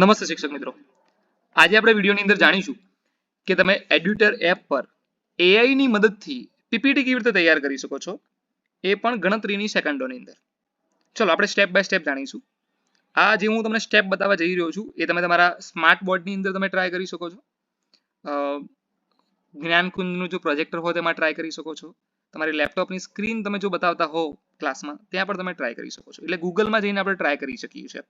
નમસ્તે શિક્ષક મિત્રો. આજે આપણે વિડીયોની અંદર જાણીશું કે તમે એડ્યુટર એપ પર એઆઈની મદદથી પીપીટી કેવી રીતે તૈયાર કરી શકો છો એ પણ ગણતરીની સેકન્ડોની અંદર. ચલો, આપણે સ્ટેપ બાય સ્ટેપ જાણીશું. આ જે હું તમને સ્ટેપ બતાવવા જઈ રહ્યો છું, એ તમે તમારા સ્માર્ટ બોર્ડની અંદર તમે ટ્રાય કરી શકો છો. જ્ઞાનકુંજનું જો પ્રોજેક્ટર હોય તેમાં ટ્રાય કરી શકો છો. તમારી લેપટોપની સ્ક્રીન તમે જો બતાવતા હો ક્લાસમાં ત્યાં પણ તમે ટ્રાય કરી શકો છો. એટલે ગૂગલમાં જઈને આપણે ટ્રાય કરી શકીએ છીએ.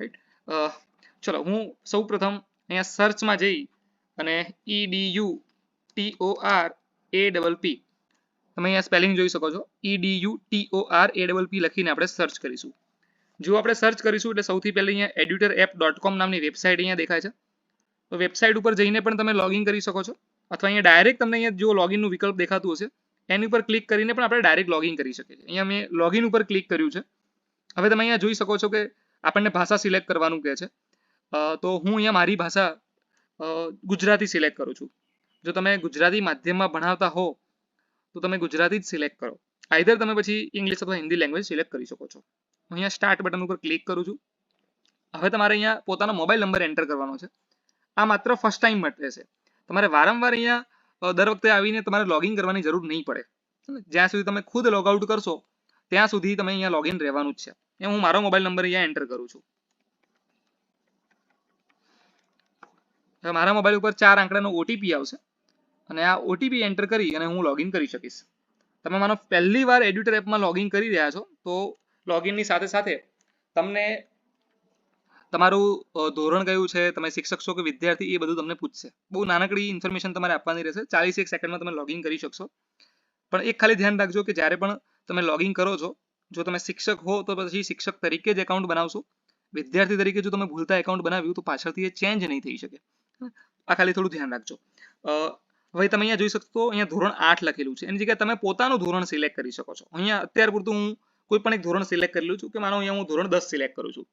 રાઈટ ચલો, હું સૌ પ્રથમ અહીંયા સર્ચમાં જઈ અને E D U T O R A double P તમે અહીંયા સ્પેલિંગ જોઈ શકો છો. E D U T O R A double P લખીને આપણે સર્ચ કરીશું. જો આપણે સર્ચ કરીશું એટલે સૌથી પહેલા અહીંયા એડ્યુટર એપ ડોટ કોમ નામની વેબસાઇટ અહીંયા દેખાય છે. તો વેબસાઇટ ઉપર જઈને પણ તમે લોગિન કરી શકો છો. અથવા અહીંયા ડાયરેક્ટ તમને અહીંયા જો લોગિનનું વિકલ્પ દેખાતું હશે, એની ઉપર ક્લિક કરીને પણ આપણે ડાયરેક્ટ લોગિન કરી શકીએ છીએ. અહીંયા મેં લોગિન ઉપર ક્લિક કર્યું છે. હવે તમે અહીંયા જોઈ શકો છો કે આપણને ભાષા સિલેક્ટ કરવાનું કહે છે. તો હું અહીંયા મારી ભાષા ગુજરાતી સિલેક્ટ કરું છું. જો તમે ગુજરાતી માધ્યમમાં ભણાવતા હો, તો તમે ગુજરાતી જ સિલેક્ટ કરો. આઈધર તમે પછી ઇંગ્લિશ અથવા હિન્દી લેંગ્વેજ સિલેક્ટ કરી શકો છો. હું અહીંયા સ્ટાર્ટ બટન ઉપર ક્લિક કરું છું. હવે તમારે અહીંયા પોતાનો મોબાઈલ નંબર એન્ટર કરવાનો છે. આ માત્ર ફર્સ્ટ ટાઈમ માટે છે. તમારે વારંવાર અહીંયા દર વખતે આવીને તમારે લોગિન કરવાની જરૂર નહીં પડે. જ્યાં સુધી તમે ખુદ લોગ આઉટ કરશો, ત્યાં સુધી તમે અહીંયા લોગિન રહેવાનું જ છે. એ હું મારો મોબાઈલ નંબર અહીંયા એન્ટર કરું છું. હવે મારા મોબાઈલ ઉપર ચાર આંકડાનો ઓટીપી આવશે અને આ ઓટીપી એન્ટર કરી અને હું લોગિન કરી શકીશ. તમે માનો પહેલી વાર એડ્યુટર એપમાં લોગિન કરી રહ્યા છો, તો લોગિનની સાથે સાથે તમને તમારું ધોરણ કયું છે, તમે શિક્ષક છો કે વિદ્યાર્થી, એ બધું તમને પૂછશે. બહુ નાનકડી ઇન્ફોર્મેશન તમારે આપવાની રહેશે. ચાલીસ એક સેકન્ડમાં તમે લોગિન કરી શકશો. પણ એક ખાલી ધ્યાન રાખજો કે જ્યારે પણ તમે લોગિન કરો છો, જો તમે શિક્ષક હો, તો પછી શિક્ષક તરીકે જ એકાઉન્ટ બનાવશો. વિદ્યાર્થી તરીકે જો તમે ભૂલતા એકાઉન્ટ બનાવ્યું, તો પાછળથી એ ચેન્જ નહીં થઈ શકે. આ ખાલી થોડું ધ્યાન રાખજો. હવે તમે અહીંયા જોઈ શકશો, અહીંયા ધોરણ આઠ લખેલું છે. એની જગ્યાએ તમે પોતાનું ધોરણ સિલેક્ટ કરી શકો છો. અહીંયા અત્યાર પૂરતું હું કોઈ પણ એક ધોરણ સિલેક્ટ કરેલું છું કે માનો અહીંયા હું ધોરણ દસ સિલેક્ટ કરું છું.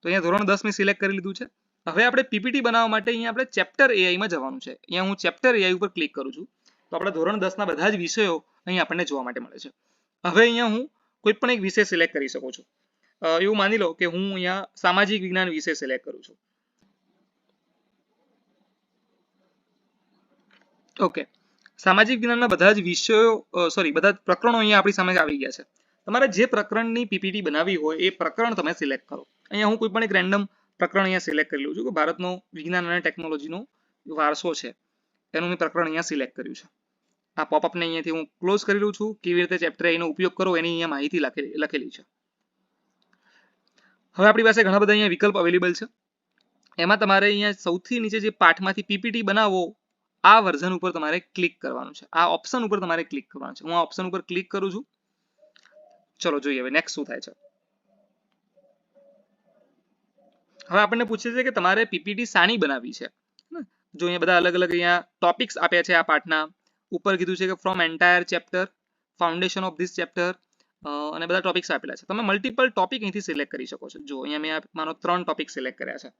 તો અહીંયા ધોરણ દસ મેં સિલેક્ટ કરી લીધું છે. હવે આપણે પીપીટી બનાવવા માટે અહીંયા આપણે ચેપ્ટર એઆઈમાં જવાનું છે. અહીંયા હું ચેપ્ટર એઆઈ ઉપર ક્લિક કરું છું. તો આપણે ધોરણ દસના બધા જ વિષયો અહીં આપણને જોવા માટે મળે છે. હવે અહીંયા હું કોઈ પણ એક વિષય સિલેક્ટ કરી શકું છું. એવું માની લો કે હું અહીંયા સામાજિક વિજ્ઞાન વિષય સિલેક્ટ કરું છું. ઓકે સામાજિક વિજ્ઞાનના બધા જ વિષયો સોરી બધા જ પ્રકરણો અહીંયા આપણી સામે આવી ગયા છે. તમારે જે પ્રકરણની પીપીટી બનાવવી હોય, એ પ્રકરણ તમે સિલેક્ટ કરો. અહીંયા હું કોઈ પણ એક રેન્ડમ પ્રકરણ અહીંયા સિલેક્ટ કરી લઉં છું, કે ભારતનો વિજ્ઞાન અને ટેકનોલોજીનો વારસો છે. એનું મેં પ્રકરણ અહીંયા સિલેક્ટ કર્યું છે. આ પોપઅપને અહીંયાથી હું ક્લોઝ કરી લઉં છું, કેવી રીતે ચેપ્ટર એનો ઉપયોગ કરો, એની અહીંયા માહિતી લખેલી છે. હવે આપણી પાસે ઘણા બધા અહીંયા વિકલ્પ અવેલેબલ છે. એમાં તમારે અહીંયા સૌથી નીચે જે પાઠમાંથી પીપીટી બનાવો આ વર્ઝન ઉપર તમારે ક્લિક કરવાનું છે. આ ઓપ્શન ઉપર તમારે ક્લિક કરવાનું છે. હું આ ઓપ્શન ઉપર ક્લિક કરું છું. ચલો જોઈએ હવે નેક્સ્ટ શું થાય છે. હવે આપણને પૂછે છે કે તમારે પીપીટી સાની બનાવવી છે. જો અહીંયા બધા અલગ અલગ અહીંયા ટોપિક્સ આપ્યા છે આ પાઠના. ઉપર કીધું છે કે from entire chapter foundation of this chapter અને બધા ટોપિક્સ આપેલા છે. તમે મલ્ટિપલ ટોપિક અહીંથી સિલેક્ટ કરી શકો છો. જો અહીંયા મેં મારો ત્રણ ટોપિક સિલેક્ટ કર્યા છે.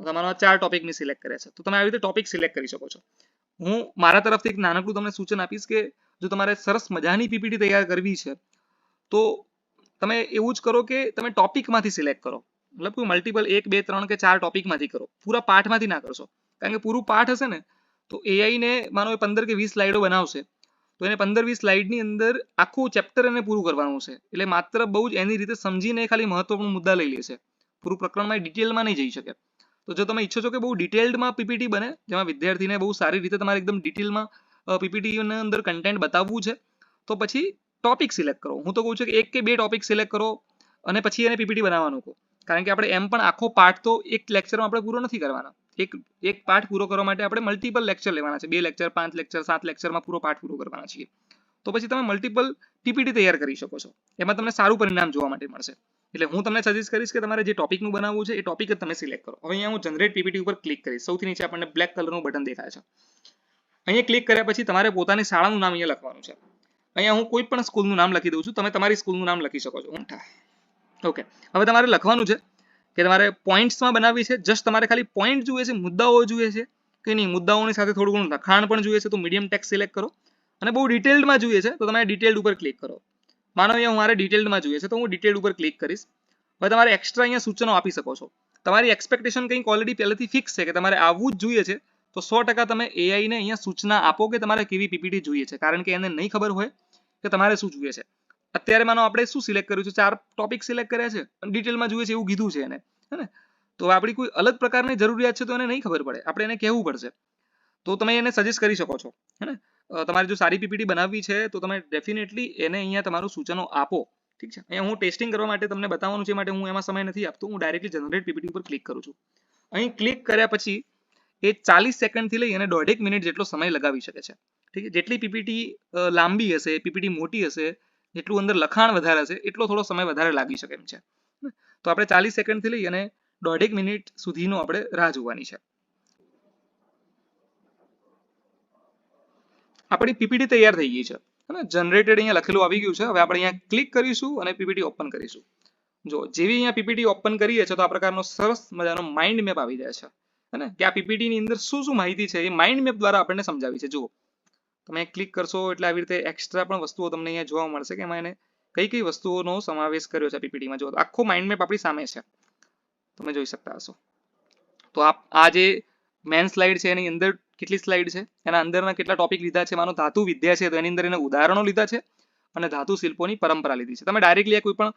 તમારો ચાર ટોપિક મેં સિલેક્ટ કર્યા છે. તો તમે આવી રીતે ટોપિક સિલેક્ટ કરી શકો છો. હું મારા તરફથી એક નાનકડું તમને સૂચન આપીશ કે જો તમારે સરસ મજાની પીપીટી તૈયાર કરવી છે, તો તમે એવું જ કરો કે તમે ટોપિકમાંથી સિલેક્ટ કરો. મતલબ કોઈ મલ્ટિપલ એક, બે, ત્રણ કે ચાર ટોપિકમાંથી કરો. પૂરા પાઠમાંથી ના કરશો. કારણ કે પૂરું પાઠ હશે ને, તો એઆઈને માનો એ પંદર કે વીસ સ્લાઇડો બનાવશે, તો એને પંદર, વીસ સ્લાઇડની અંદર આખું ચેપ્ટર એને પૂરું કરવાનું છે. એટલે માત્ર બહુ જ એની રીતે સમજીને ખાલી મહત્વપૂર્ણ મુદ્દા લઈ લેશે પૂરું પ્રકરણમાં ડિટેલમાં નહીં જઈ શકે. તો જો તમે ઈચ્છો છો કે બહુ ડિટેલ્ડમાં પીપીટી બને, જેમાં વિદ્યાર્થીને બહુ સારી રીતે તમારે એકદમ ડિટેલમાં પીપીટીના અંદર કન્ટેન્ટ બતાવવું છે, તો પછી ટોપિક સિલેક્ટ કરો. હું તો કહું છું કે એક કે બે ટોપિક સિલેક્ટ કરો અને પછી એને પીપીટી બનાવવાનું કહો. કારણ કે આપણે એમ પણ આખો પાઠ તો એક લેક્ચરમાં આપણે પૂરો નથી કરવાના. એક એક પાઠ પૂરો કરવા માટે આપણે મલ્ટિપલ લેક્ચર લેવાના છે. બે લેક્ચર પાંચ લેક્ચર સાત લેક્ચરમાં પૂરો પાઠ પૂરો કરવાના છીએ. તો પછી તમે મલ્ટિપલ પીપીટી તૈયાર કરી શકો છો. એમાં તમને સારું પરિણામ જોવા માટે મળશે. એટલે હું તમને સજેસ્ટ કરીશ કે તમારે જે ટોપિકનું બનાવવું છે એ ટોપિક જ તમે સિલેક્ટ કરો. હવે અહીંયા હું જનરેટ પીપીટી ઉપર ક્લિક કરીશ. સૌથી નીચે આપણને બ્લેક કલરનું બટન દેખાય છે. અહીંયા ક્લિક કર્યા પછી તમારે પોતાની શાળાનું નામ અહીંયા લખવાનું છે. અહીંયા હું કોઈ પણ સ્કૂલનું નામ લખી દઉં છું. તમે તમારી સ્કૂલનું નામ લખી શકો છો. ઊંઠા. ઓકે હવે તમારે લખવાનું છે કે તમારે પોઈન્ટ્સમાં બનાવવી છે. જસ્ટ તમારે ખાલી પોઈન્ટ જોઈએ છે, મુદ્દાઓ જોઈએ છે કે નહીં? મુદ્દાઓની સાથે થોડું ઘણું લખાણ પણ જોઈએ છે. તો મીડિયમ ટેક્સ સિલેક્ટ કરો. અને બહુ ડિટેલ્ડમાં જોઈએ છે, તો તમે ડિટેલ્ડ ઉપર ક્લિક કરો. માનો અહીંયા મારે ડિટેલ્ડમાં જોઈએ છે, તો હું ડિટેલ ઉપર ક્લિક કરીશ. હવે તમારે એક્સ્ટ્રા અહીંયા સૂચનો આપી શકો છો. તમારી એક્સપેક્ટેશન કંઈક ઓલરેડી પહેલેથી ફિક્સ છે કે તમારે આવવું જ જોઈએ છે, તો સો ટકા તમે એઆઈને અહીંયા સૂચના આપો કે તમારે કેવી પીપીટી જોઈએ છે. કારણ કે એને નહીં ખબર હોય કે તમારે શું જોઈએ છે. અત્યારે માનો આપણે શું સિલેક્ટ કર્યું છે? ચાર ટોપિક સિલેક્ટ કર્યા છે ડિટેલમાં જોઈએ છે એવું કીધું છે એને. હે તો આપણી કોઈ અલગ પ્રકારની જરૂરિયાત છે તો એને નહીં ખબર પડે. આપણે એને કહેવું પડશે. તો તમે એને સજેસ્ટ કરી શકો છો. હે તમારે જો સારી પીપીટી બનાવવી છે, તો તમે ડેફિનેટલી એને અહીંયા તમારું સૂચનો આપો. ઠીક છે? અહીંયા હું ટેસ્ટિંગ કરવા માટે તમને બતાવવાનું છે માટે હું એમાં સમય નથી આપતો. હું ડાયરેક્ટલી જનરેટ પીપીટી ઉપર ક્લિક કરું છું. અહીં ક્લિક કર્યા પછી, એ ચાલીસ સેકન્ડથી લઈ અને દોઢેક મિનિટ જેટલો સમય લગાવી શકે છે. ઠીક છે? જેટલી પીપીટી લાંબી હશે, પીપીટી મોટી હશે, જેટલું અંદર લખાણ વધારે હશે, એટલો થોડો સમય વધારે લાગી શકે એમ છે. તો આપણે ચાલીસ સેકન્ડથી લઈ અને દોઢેક મિનિટ સુધીનો આપણે રાહ જોવાની છે. આપણી પીપીટી તૈયાર થઈ ગઈ છે. અને જનરેટેડ અહીંયા લખેલું આવી ગયું છે. હવે આપણે અહીંયા ક્લિક કરીશું અને પીપીટી ઓપન કરીશું. જો જેવી અહીંયા પીપીટી ઓપન કરીએ છીએ તો આ પ્રકારનો સરસ મજાનો માઇન્ડ મેપ આવી જાય છે. અને કે આ પીપીટી ની અંદર શું શું માહિતી છે એ માઇન્ડ મેપ દ્વારા આપણને સમજાવી છે. જુઓ. તમે ક્લિક કરશો એટલે આવી રીતે એક્સ્ટ્રા પણ વસ્તુઓ તમને અહીંયા જોવા મળશે કે એમાં એને કઈ કઈ વસ્તુઓનો સમાવેશ કર્યો છે પીપીટીમાં. જો આખો માઇન્ડ મેપ આપણી સામે છે. તમે જોઈ શકતા હશો. તો આ જે મેન સ્લાઇડ છે એની અંદર કેટલી સ્લાઇડ છે? એના અંદરના કેટલા ટોપિક લીધા છે? માનો ધાતુ વિદ્યા છે, તો એની અંદર એને ઉદાહરણો લીધા છે અને ધાતુ શિલ્પોની પરંપરા લીધી છે. તમે ડાયરેક્ટલી કોઈ પણ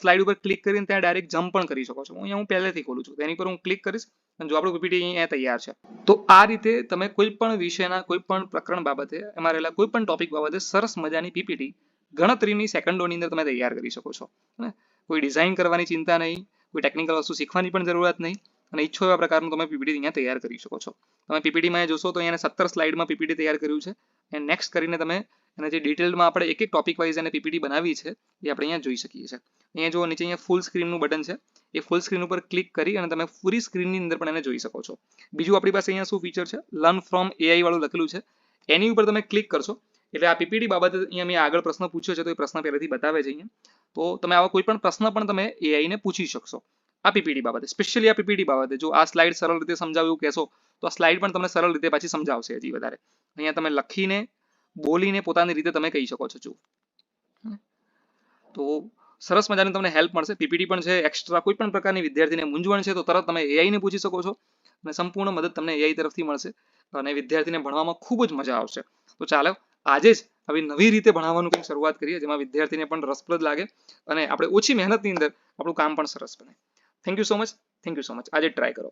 સ્લાઇડ ઉપર ક્લિક કરીને ત્યાં ડાયરેક્ટ જમ્પ પણ કરી શકો છો. અહીંયા હું પહેલેથી ખોલું છું. તેની પર હું ક્લિક કરીશ અને જો આપણું પીપીટી અહીંયા તૈયાર છે. તો આ રીતે તમે કોઈ પણ વિષયના, કોઈ પણ પ્રકરણ બાબતે, એમાં રહેલા કોઈ પણ ટોપિક બાબતે સરસ મજાની પીપીટી ગણતરીની સેકન્ડોની અંદર તમે તૈયાર કરી શકો છો. કોઈ ડિઝાઇન કરવાની ચિંતા નહીં, કોઈ ટેકનિકલ વસ્તુ શીખવાની પણ જરૂરત નહીં. અને ઈચ્છો એવા પ્રકારનું તમે પીપીટી અહીંયા તૈયાર કરી શકો છો. તમે પીપીટીમાં જોશો તો અહીંયા સત્તર સ્લાઇડમાં પીપીટી તૈયાર કર્યું છે. અને નેક્સ્ટ કરીને તમે અને જે ડિટેલમાં આપણે એક એક ટોપિક વાઇઝ એને પીપીટી બનાવી છે, એ આપણે અહીંયા જોઈ શકીએ છીએ. અહીંયા જો નીચે અહીંયા ફૂલ સ્ક્રીનનું બટન છે. એ ફૂલ સ્ક્રીન ઉપર ક્લિક કરી અને તમે પૂરી સ્ક્રીનની અંદર પણ એને જોઈ શકો છો. બીજું આપણી પાસે અહીંયા શું ફીચર છે? લર્ન ફ્રોમ એઆઈ વાળું લખેલું છે. એની ઉપર તમે ક્લિક કરશો, એટલે આ પીપીટી બાબતે અહીંયા મેં આગળ પ્રશ્ન પૂછ્યો છે તો એ પ્રશ્ન પહેલેથી બતાવે છે અહીંયા. તો તમે આવા કોઈ પણ પ્રશ્ન પણ તમે એઆઈને પૂછી શકશો. આ પીપીટી બાબતે સ્પેશિયલી આ પીપીટી બાબતે. જો આ સ્લાઇડ સરળ રીતે સમજાવ્યું કહેશો, તો આ સ્લાઇડ પણ તમને સરળ રીતે પાછી સમજાવશે હજી વધારે. અહીંયા તમે લખીને, બોલીને પોતાની રીતે તમે કહી શકો છો જો તો સરસ મજાની તમને હેલ્પ મળશે. પીપીટી પણ છે એક્સ્ટ્રા કોઈ પણ પ્રકારની વિદ્યાર્થીને મૂંઝવણ છે, તો તરત તમે એઆઈને પૂછી શકો છો અને સંપૂર્ણ મદદ તમને એઆઈ તરફથી મળશે અને વિદ્યાર્થીને ભણવામાં ખૂબ જ મજા આવશે. તો ચાલો, આજે જ આવી નવી રીતે ભણાવવાનું કંઈક શરૂઆત કરીએ, જેમાં વિદ્યાર્થીને પણ રસપ્રદ લાગે અને આપણે ઓછી મહેનતની અંદર આપણું કામ પણ સરસ બને. Thank you so much thank you so much આજે ટ્રાય કરો